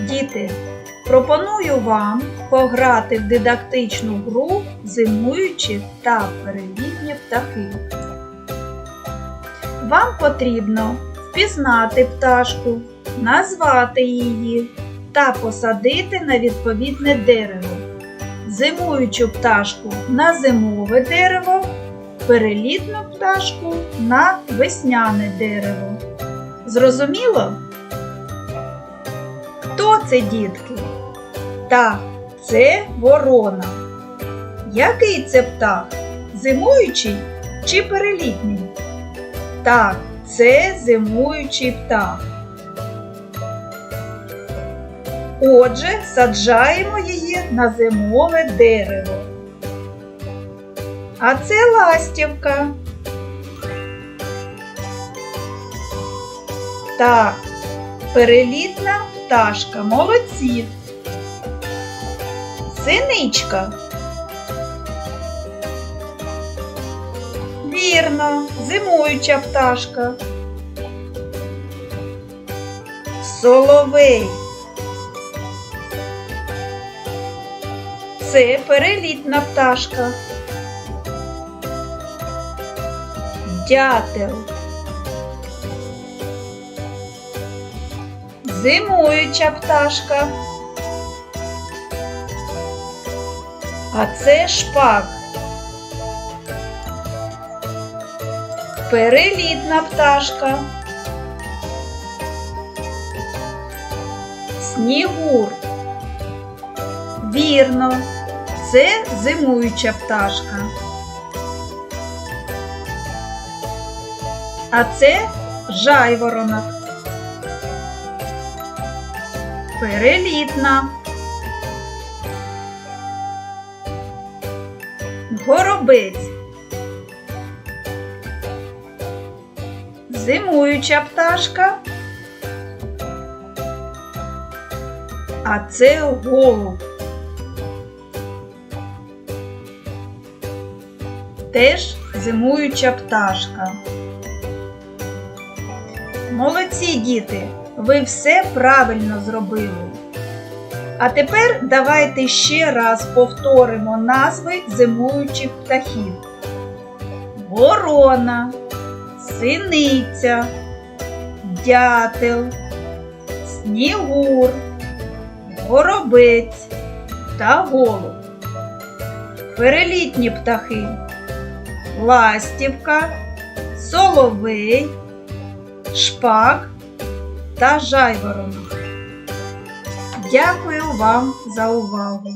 Діти, пропоную вам пограти в дидактичну гру зимуючі та перелітні птахи. Вам потрібно впізнати пташку, назвати її та посадити на відповідне дерево. Зимуючу пташку на зимове дерево, перелітну пташку на весняне дерево. Зрозуміло? Хто це, дітки? Так, це ворона. Який це птах? Зимуючий чи перелітній? Так, це зимуючий птах. Отже, саджаємо її на зимове дерево. А це ластівка. Так, перелітна пташка, молодці. Синичка. Вірно, зимуюча пташка. Соловей. Це перелітна пташка. Дятел. Зимуюча пташка. А це шпак. Перелітна пташка. Снігур. Вірно, це зимуюча пташка. А це жайворонок. Перелітна. Горобець. Зимуюча пташка. А це голуб. Теж зимуюча пташка. Молодці діти, ви все правильно зробили. А тепер давайте ще раз повторимо назви зимуючих птахів. Ворона, синиця, дятел, снігур, горобець та голуб. Перелітні птахи ластівка, соловей, шпак та жайворонок. Дякую вам за увагу!